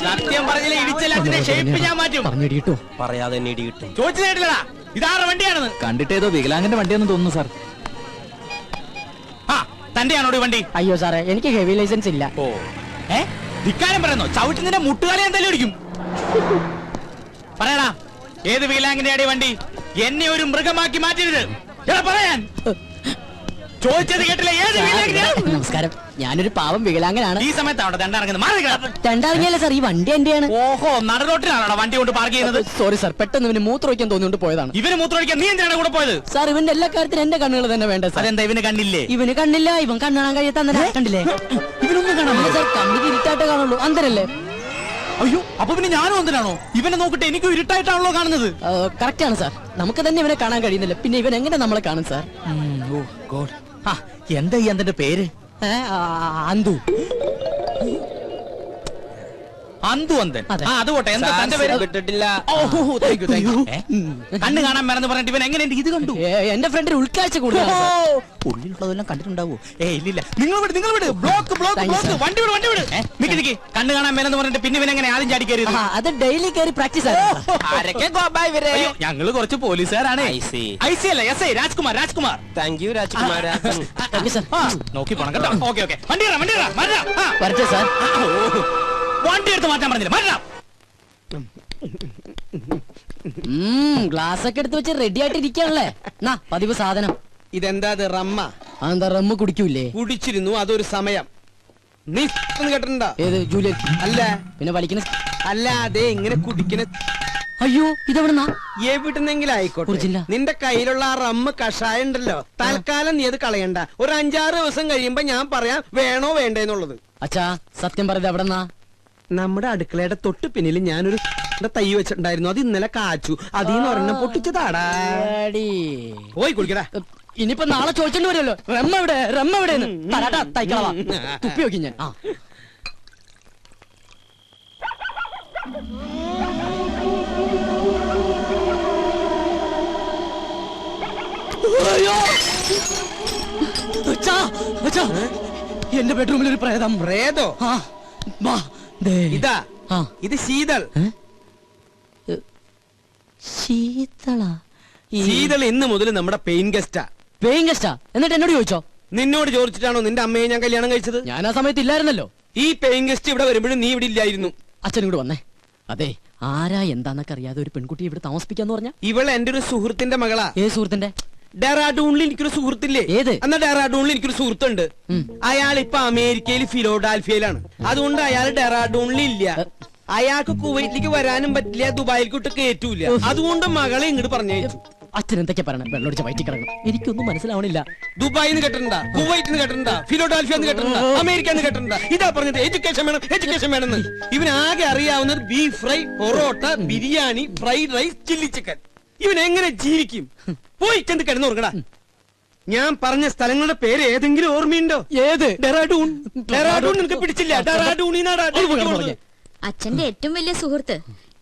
സത്യം പറഞ്ഞില്ല ഇടിച്ചെല്ലാത്തിന്റെ ഷേപ്പ് ഞാൻ മാറ്റും. പറഞ്ഞിടിട്ടോ പറയാതെ തന്നെ ഇടി കിട്ടും ചോദിച്ചു കേട്ടില്ലടാ ഇതാരുടെ വണ്ടിയാണെന്ന്? കണ്ടിട്ടേതോ വികലാംഗന്റെ വണ്ടിയെന്ന് തോന്നുന്നു സാർ. ആ തന്റെയാണോ ഈ വണ്ടി? അയ്യോ സാറേ എനിക്ക് ഹെവി ലൈസൻസ് ഇല്ല. ഓ. ഏ? ധിക്കാരം പറയുന്നു? ചവിട്ടി നിന്റെ മുട്ടുകാലി എന്തായാലും ഇടിക്കും പറയടാ ഏത് വികലാംഗന്റെ അടി വണ്ടി? എന്നെ ഒരു മൃഗമാക്കി മാറ്റരുത് എടാ പറയാൻ. ചോദിച്ചത് കേട്ടില്ല. ഏത് വീലാങ്ങിന്റെ നമസ്കാരം. ഞാനൊരു പാവം വികലാംഗനാണ്. ഈ സമയത്ത് അവിടെ ദണ്ടിറങ്ങുന്നത് മാറി നിൽക്കണം. രണ്ടാറിഞ്ഞല്ല സാർ? ഈ വണ്ടി എന്റെയാണ്. ഓഹോ നടുറോട്ടിലാണോ വണ്ടി കൊണ്ട് പാർക്ക് ചെയ്യുന്നത്. സോറി സാർ പെട്ടെന്ന് ഇവന് മൂത്രമൊഴിക്കാൻ തോന്നിയോണ്ട് പോയതാണ്. ഇവന് മൂത്രമൊഴിക്കാൻ നീ എന്തിനാണ് കൂടെ പോയത്? സാർ ഇവന്റെ എല്ലാ കാര്യത്തിനും എന്റെ കണ്ണുകൾ തന്നെ വേണ്ട സാർ. അതെന്താ ഇവന് കണ്ണില്ലേ? ഇവന് കണ്ണില്ല ഇവൻ കണ്ണാൻ കഴിയാത്ത കണ്ടില്ലേ? ഇവനൊന്നും കാണാൻ സാർ കണ്ണു തിരിച്ചായിട്ട് കാണുള്ളൂ. അന്തരല്ലേ? അയ്യോ അപ്പൊ പിന്നെ ഞാനും എന്തിനാണോ ഇവനെ നോക്കിട്ട് എനിക്ക് ഇരുട്ടായിട്ടാണല്ലോ കാണുന്നത്. കറക്റ്റ് ആണ് സാർ. നമുക്ക് തന്നെ ഇവനെ കാണാൻ കഴിയുന്നില്ല. പിന്നെ ഇവൻ എങ്ങനെ നമ്മളെ കാണും സാർ? എന്താ ഈ എന്തിന്റെ പേര്? ഏ, ആ, അന്തു അന്തു അന്തൻ അതെ. ആ അത് പോട്ടെ എന്താ തന്റെ പേര്? യു കണ്ണ് കാണാൻ മേലെന്ന് പറഞ്ഞിട്ട് ഇവൻ എങ്ങനെ ഇത് കണ്ടു? എന്റെ ഫ്രണ്ടിന് ഉൾക്കാഴ്ച. ഉള്ളിലുള്ളതെല്ലാം കണ്ടിട്ടുണ്ടാവോ? ഏ ഇല്ലില്ല. നിങ്ങൾ വിട് നിങ്ങൾ വിട്. ബ്ലോക്ക് ബ്ലോക്ക് ബ്ലോക്ക് വണ്ടി വിട് വണ്ടി വിട്. മിക്ക നിക്ക് കണ്ണ് കാണാൻ മേലെന്ന് പറഞ്ഞിട്ട് പിന്നെ ഇവൻ എങ്ങനെ ആദ്യം ചാടി കയറിയത് ആ, അത് ഡെയിലി കയറി പ്രാക്ടീസ് ആരൊക്കെ ഇവരെ? ഞങ്ങൾ കുറച്ച് പോലീസുകാരാണ്. I see. ഐ സി അല്ല S I Rajkumar Rajkumar. Thank you Rajkumar. നോക്കി പോണം കേട്ടോ. Okay okay. വണ്ടി വണ്ടി. വരട്ടെ സാർ. വണ്ടി എടുത്ത് മാറ്റാൻ പറഞ്ഞില്ല? മാറ്റാം ഗ്ലാസ് ഒക്കെ എടുത്ത് വെച്ച് റെഡി ആയിട്ട് ഇരിക്കാണല്ലേ നാ പതിവ് സാധനം. ഇതെന്താ ഇത് റമ്മ? അതെന്താ റമ്മ കുടിക്കൂലേ? കുടിച്ചിരുന്നു അതൊരു സമയം. നീ കേട്ടിട്ടുണ്ടോ? ഏത് ജൂലിയൻ? അല്ല. പിന്നെ വലിക്കുന്ന അല്ല അതെ ഇങ്ങനെ കുടിക്കണ അയ്യോ ഇതെവിടുന്നാ? എവിടുന്നെങ്കിലും ആയിക്കോട്ടെ. നിന്റെ കയ്യിലുള്ള ആ റമ്മ കഷായം ഉണ്ടല്ലോ. തൽക്കാലം നീ അത് കളയണ്ട. ഒരു അഞ്ചാറ് ദിവസം കഴിയുമ്പോ ഞാൻ പറയാം വേണോ വേണ്ടെന്നുള്ളത്. അച്ഛാ സത്യം പറയുന്നത് എവിടെന്നാ? നമ്മുടെ അടുക്കളയുടെ തൊട്ട് പിന്നിൽ ഞാനൊരു തൈ വെച്ചിട്ടുണ്ടായിരുന്നു. അത് ഇന്നലെ കാച്ചു. അതീന്ന് ഒരെണ്ണം പൊട്ടിച്ചതാടാ. പോയി കുളിക്കട. ഇനിയിപ്പോ നാളെ ചോദിച്ചോണ്ട് വരുമല്ലോ. റമ്മ എവിടെ? റമ്മ എവിടെ തരാട്ടാ തൈക്കളവാ. തുപ്പി നോക്കി ഞാൻ. ആ. എന്റെ ബെഡ്റൂമിൽ ഒരു പ്രേതം. പ്രേതോ? ആ. ഇതാ. ഇത് ശീതൾ. ശീതള? ശീതൾ ഇന്ന് മുതൽ നമ്മുടെ പെയിൻ ഗസ്റ്റാ. പെയിൻ ഗസ്റ്റാ? എന്നിട്ട് എന്നോട് ചോദിച്ചോ? നിന്നോട് ചോദിച്ചിട്ടാണോ നിന്റെ അമ്മയെ ഞാൻ കല്യാണം കഴിച്ചത്? ഞാൻ ആ സമയത്ത് ഇല്ലായിരുന്നല്ലോ. ഈ പെയിൻ ഗസ്റ്റ് ഇവിടെ വരുമ്പോഴും നീ ഇവിടെ ഇല്ലായിരുന്നു. അച്ഛൻ ഇങ്ങോട്ട് വന്നേ. അതെ ആരാ എന്താന്നൊക്കെ അറിയാതെ ഒരു പെൺകുട്ടി ഇവിടെ താമസിപ്പിക്കാന്ന് പറഞ്ഞ? ഇവൾ എന്റെ ഒരു സുഹൃത്തിന്റെ മകളാ. ഏ സുഹൃത്തിന്റെ ഡെറാഡൂണിൽ എനിക്കൊരു സുഹൃത്തില്ലേ? ഏത്? എന്നാ ഡെറാഡൂണിൽ എനിക്കൊരു സുഹൃത്തുണ്ട്. അയാൾ ഇപ്പൊ അമേരിക്കയിൽ ഫിലോഡാൽഫിയയിലാണ്. അതുകൊണ്ട് അയാൾ ഡെറാഡൂണിൽ ഇല്ല. അയാൾക്ക് കുവൈറ്റിലേക്ക് വരാനും പറ്റില്ല ദുബായിലേക്ക് കയറ്റൂല അതുകൊണ്ട് മകളെ ഇങ്ങോട്ട് പറഞ്ഞു അച്ഛൻ എന്തൊക്കെ പറയണം? വെള്ളമടിച്ച വയറ്റി കിടക്കണം. എനിക്കൊന്നും മനസ്സിലാവണില്ല. ദുബായിന്ന് കേട്ടിട്ടുണ്ടാ? കുവൈറ്റിന്ന് കെട്ടണ്ട ഫിലോഡാൽഫിയ കേട്ടിട്ടുണ്ടാ? അമേരിക്ക ഇതാ പറഞ്ഞത് എഡ്യൂക്കേഷൻ വേണം എഡ്യൂക്കേഷൻ വേണം ഇവനാകെ അറിയാവുന്നത് beef fry parotta biryani fried rice chilli chicken ഇവൻ എങ്ങനെ ജീവിക്കും പോയി ചെന്ന് കിടന്നുറങ്ങടാ. ഞാൻ പറഞ്ഞ സ്ഥലങ്ങളുടെ പേര് ഏതെങ്കിലും ഓർമ്മയുണ്ടോ? ഏത്? ഡെറാഡൂൺ. ഡെറാഡൂൺ നിനക്ക് പിടിച്ചില്ല. ഡെറാഡൂണിനാടാ. അച്ഛന്റെ ഏറ്റവും വലിയ സുഹൃത്ത്.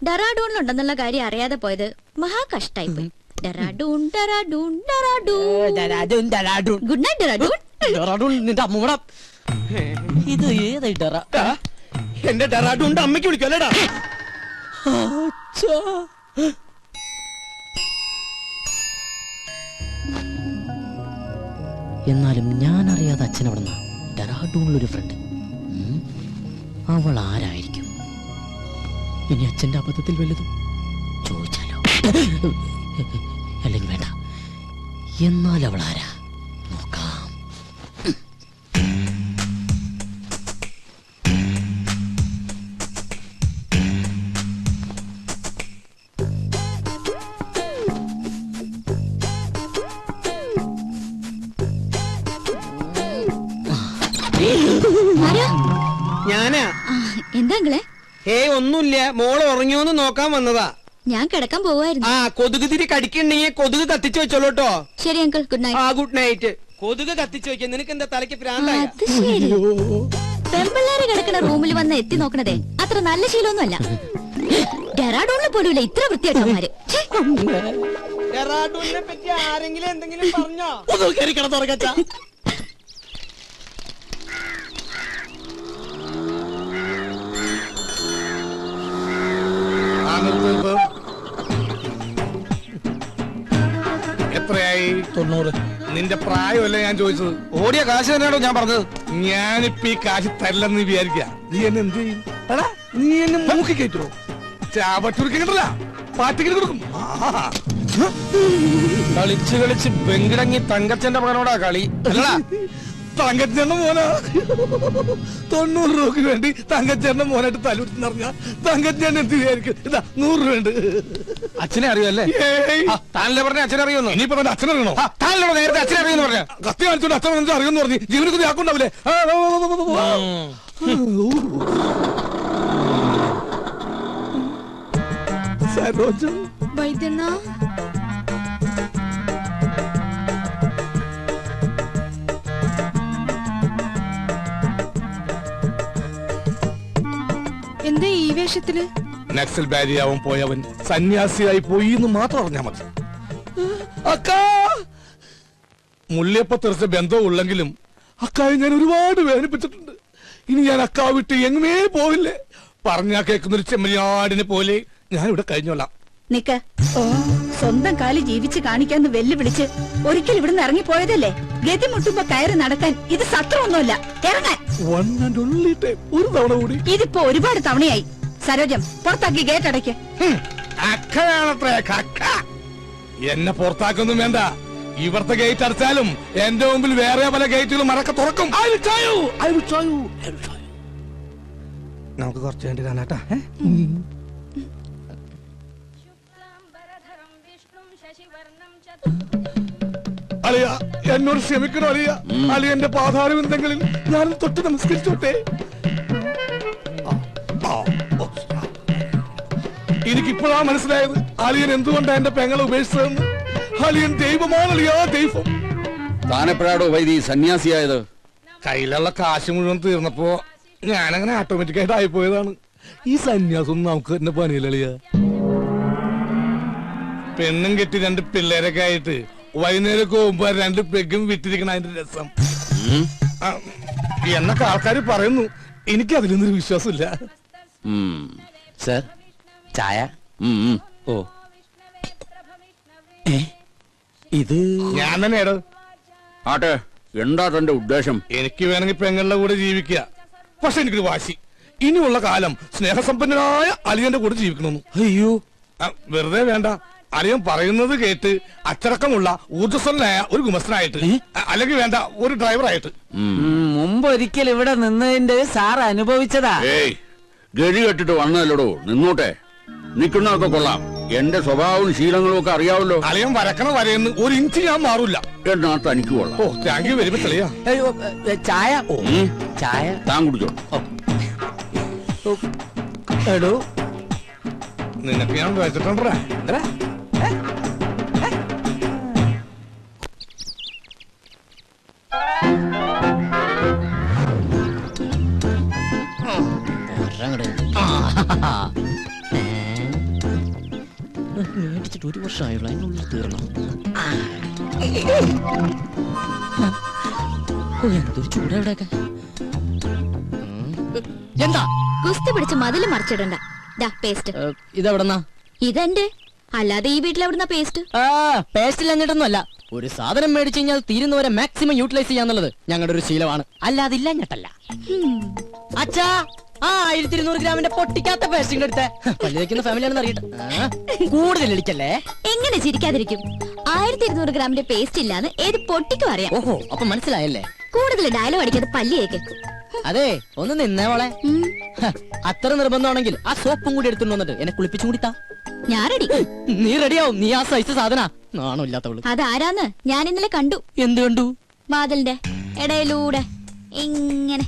ഡെറാഡൂണിലുണ്ടെന്നുള്ള കാര്യം അറിയാതെ പോയത് മഹാ കഷ്ടായി പോയി Dehradun Dehradun Dehradun. Dehradun, Dehradun. Good night Dehradun. Dehradun നിന്റെ അമ്മൂടെ ഇത് ഏതായി ഡെറ? എന്റെ ഡെറാഡൂണിന്റെ അമ്മയ്ക്ക് വിളിക്കല്ലേടാ അച്ഛാ. എന്നാലും ഞാൻ അറിയാതെ അച്ഛൻ അവിടെ ഡെറാഡൂണിലൊരു ഫ്രണ്ട് അവൾ ആരായിരിക്കും? ഇനി അച്ഛന്റെ അബദ്ധത്തിൽ വലുതും? ചോദിച്ചാലോ? അല്ലെങ്കിൽ വേണ്ട. എന്നാൽ അവൾ ആരാ? ഞാനാ. ആ, എന്താ അങ്കിളെ? ഏയ് ഒന്നുമില്ല. മോൾ ഉറങ്ങിയോന്ന് നോക്കാൻ വന്നതാ. ഞാൻ കിടക്കാൻ പോവായിരുന്നു. ആ കൊതുക് തിരി കടിക്കണ്ടെങ്കിൽ കൊതുക് കത്തിച്ചു വെച്ചോളൂ കേട്ടോ ശരി അങ്കിൾ. ഗുഡ് നൈറ്റ് ആ ഗുഡ് നൈറ്റ് കൊതുക് കത്തിച്ചു വെക്കാൻ നിനക്ക് എന്താ തലയ്ക്ക് പ്രാന്തായ അത് ശരി. പെമ്പിള്ളേര് കിടക്കുന്ന റൂമിൽ വന്ന് എത്തി നോക്കണതേ അത്ര നല്ല ശീലമൊന്നുമല്ല. ഡെറാഡൂണിൽ പോലുമില്ല ഇത്ര വൃത്തിയായിട്ടവന്മാര്. ഛെ, ഡെറാഡൂണിനെ പറ്റി ആരെങ്കിലും എന്തെങ്കിലും പറഞ്ഞോ? ഒന്ന് കയറി കിടന്നുറങ്ങച്ചാ എത്രയായി? തൊണ്ണൂറ്. നിന്റെ പ്രായമല്ല ഞാൻ ചോദിച്ചത്? ഓടിയ കാശ് തന്നെയാണോ ഞാൻ പറഞ്ഞത്? ഞാനിപ്പോ ഈ കാശ് തരില്ലെന്ന് വിചാരിക്ക. നീ എന്നെ എന്ത് ചെയ്യും? നീ എന്നെ മൂക്കി കയറ്റുമോ ചാവട്ടൂർക്ക് കിട്ടില്ല കൊടുക്കും. കളിച്ച് കളിച്ച് വെങ്കിടങ്ങി തങ്കച്ചന്റെ മകനോടാ കളി. അല്ലടാ തങ്കച്ചേട്ടന്റെ മോനാ. തൊണ്ണൂറ് രൂപക്ക് വേണ്ടി തങ്കച്ചേട്ടന്റെ മോനായിട്ട് തലൂറ്റി നിറഞ്ഞ തങ്കച്ചേട്ടൻ എന്ത് വിചാരിക്കും ഇതാ നൂറ് രൂപ ഉണ്ട്. അച്ഛനെ അറിയുമല്ലേ? താനല്ലേ പറഞ്ഞ അച്ഛനെ അറിയുന്നു ഇനിയിപ്പോ തന്റെ അച്ഛനെ അറിയണോ? താനല്ലോ നേരത്തെ അച്ഛനെ അറിയുന്നു പറഞ്ഞ. കത്തി കാണിച്ചോണ്ട് അച്ഛൻ എന്താ അറിയുമെന്ന് പറഞ്ഞു ജീവിതത്തിൽ ആക്കുണ്ടാവില്ലേ. സരോജം വൈദ്യണ്ണ. വേഷത്തിൽ നക്സൽ ബാരിയാവൻ പോയവൻ സന്യാസിയായി പോയി എന്ന് മാത്രം അറിഞ്ഞാ മതി. മുല്ലയപ്പ തെറിച്ച ബന്ധം ഉള്ളെങ്കിലും അക്കായെ ഞാൻ ഒരുപാട് വേദനിപ്പിച്ചിട്ടുണ്ട്. ഇനി ഞാൻ അക്കാ വിട്ട് എങ്ങുമേ പോവില്ലേ? പറഞ്ഞാ കേൾക്കുന്ന ഒരു ചെമ്മരിയാടിനെ പോലെ ഞാൻ ഇവിടെ കഴിഞ്ഞോളാം. നിക്ക. സ്വന്തം കാലി ജീവിച്ച് കാണിക്കാന്ന് വെല്ലുവിളിച്ച് ഒരിക്കൽ ഇവിടുന്ന് ഇറങ്ങിപ്പോയതല്ലേ? ഗതി മുട്ടുമ്പോ കയറി നടക്കാൻ ഇത് സത്രമൊന്നുമല്ല ഇറങ്ങാൻ. ഒരു തവണ കൂടി. ഇതിപ്പോ ഒരുപാട് തവണയായി. സരോജം പുറത്താക്കി ഗേറ്റ് അടയ്ക്ക്. ഹും, അക്കയാണത്രേ കക്ക. എന്നെ പുറത്താക്കൊന്നും വേണ്ട. ഇവിടുത്തെ ഗേറ്റ് അടച്ചാലും എന്റെ മുമ്പിൽ വേറെ പല ഗേറ്റുകളും മറക്ക തുറക്കും. I will tell you, I will tell you, I will tell you. നമുക്ക് കുറച്ച് വേണ്ടി കാണാട്ടാ. അലിയ എന്നോട് ക്ഷമിക്കണം അലിയ അലിയന്റെ പാതാരം എന്തെങ്കിലും ഞാൻ തൊട്ട് നമസ്കരിച്ചോട്ടെ. എനിക്കിപ്പോഴാ മനസ്സിലായത്. അളിയൻ എന്തുകൊണ്ടാ എന്റെ പെങ്ങളെ ഉപേക്ഷിച്ചതെന്ന്? അളിയൻ ദൈവമാണ് അളിയാ ദൈവം. താനെപ്പോഴാടോ വൈദി സന്യാസിയായത്? കയ്യിലുള്ള കാശ് മുഴുവൻ തീർന്നപ്പോ ഞാനങ്ങനെ ഓട്ടോമാറ്റിക് ആയിട്ട് ആയിപ്പോയതാണ്. ഈ സന്യാസം നമുക്ക് തന്നെ പണിയിലളിയ പെണ്ണും കെട്ടി രണ്ട് പിള്ളേരൊക്കെ ആയിട്ട് വൈകുന്നേരമൊക്കെ പോകുമ്പോ രണ്ട് പെഗും വിട്ടിരിക്കണ അതിന്റെ രസം. ആ, എന്നൊക്കെ ആൾക്കാർ പറയുന്നു. എനിക്ക് അതിലൊന്നും വിശ്വാസമില്ല. സർ ചായ? ഓ. ഇത് ഞാൻ തന്നെയാടോ ആട്ടെ എന്താ തന്റെ ഉദ്ദേശം? എനിക്ക് വേണമെങ്കിൽ പെങ്ങളുടെ കൂടെ ജീവിക്കുക. പക്ഷെ എനിക്കൊരു വാശി. ഇനിയുള്ള കാലം സ്നേഹസമ്പന്നനായ അലിയന്റെ കൂടെ ജീവിക്കണമെന്ന്. അയ്യോ. വെറുതെ വേണ്ട. അലിയൻ പറയുന്നത് കേട്ട് അച്ചടക്കമുള്ള ഊർജസ്വലനായ ഒരു ഗുമസ്തനായിട്ട്. അ- അല്ലെങ്കിൽ വേണ്ട ഒരു ഡ്രൈവറായിട്ട്. മുമ്പ് ഒരിക്കൽ ഇവിടെ നിന്നതിന്റെ സാർ അനുഭവിച്ചതാ. ഗഴി കെട്ടിട്ട് വന്നതല്ലോ നിന്നോട്ടെ. നിൽക്കുന്നതൊക്കെ കൊള്ളാം. എന്റെ സ്വഭാവവും ശീലങ്ങളും ഒക്കെ അറിയാവല്ലോ. അലയം വരക്കണ വരയെന്ന് ഒരു ഇഞ്ച് ഞാൻ മാറൂല. എന്നാ തനിക്ക് കൊള്ളാം. ഓ താങ്ക് യു വെരി മച്ച് അളിയാ. അയ്യോ, ഏ, ചായ? ഉം, ചായ? താൻ കുടിച്ചോ? എടോ. നിനക്ക് ഞാൻ വെച്ചിട്ടുണ്ടാ മേടിച്ചിട്ട് ഒരു വർഷമായുള്ളൂ അതിനുള്ളിൽ തീർന്നു എന്തൊരു ചൂടാ എവിടെയൊക്കെ എന്താ? കുസ്തി പിടിച്ച് മതിൽ മറിച്ചിടണ്ട. ദാ പേസ്റ്റ്. ഇതെവിടെന്നാ? ഇതെന്റെ അല്ലാതെ ഈ വീട്ടിൽ എവിടുന്ന പേസ്റ്റ്? ആ പേസ്റ്റ് ഇല്ലഞ്ഞിട്ടൊന്നുമല്ല ഒരു സാധനം മേടിച്ചു കഴിഞ്ഞാൽ തീരുന്നവരെ മാക്സിമം യൂട്ടിലൈസ് ചെയ്യാന്നുള്ളത് ഞങ്ങളുടെ ഒരു ശീലമാണ്. അല്ലാതില്ല ഞെട്ടല്ല. അച്ഛാ ആ ആയിരത്തി ഇരുന്നൂറ് ഗ്രാമിന്റെ പൊട്ടിക്കാത്ത പേസ്റ്റിംഗ് എടുത്ത്. പല്ല് വെക്കുന്ന ഫാമിലിയാണെന്ന് അറിയട്ടെ. കൂടുതൽ ഇടിക്കല്ലേ? എങ്ങനെ ചിരിക്കാതിരിക്കും? ആയിരത്തി ഇരുന്നൂറ് ഗ്രാമിന്റെ പേസ്റ്റ് ഇല്ലാന്ന് ഏത് പൊട്ടിക്കും അറിയാം. ഓഹോ അപ്പൊ മനസ്സിലായല്ലേ? കൂടുതൽ ഡയലോഗ് അടിക്കാതെ പല്ലിയേക്ക് അതെ ഒന്ന് നിന്നേ മോളെ. അത്ര നിർബന്ധമാണെങ്കിൽ ആ സോപ്പും കൂടി എടുത്തുകൊണ്ട് വന്നിട്ട് എന്നെ കുളിപ്പിച്ചും കൂടി താ. ഞാൻ റെഡി നീ റെഡിയാവും. നീ ആ സൈസ് സാധന. നാണോ ഇല്ലാത്തവൾ. അതാരാന്ന് ഞാൻ ഇന്നലെ കണ്ടു. എന്ത് കണ്ടു? വാതിലിന്റെ ഇടയിലൂടെ. ഇങ്ങനെ.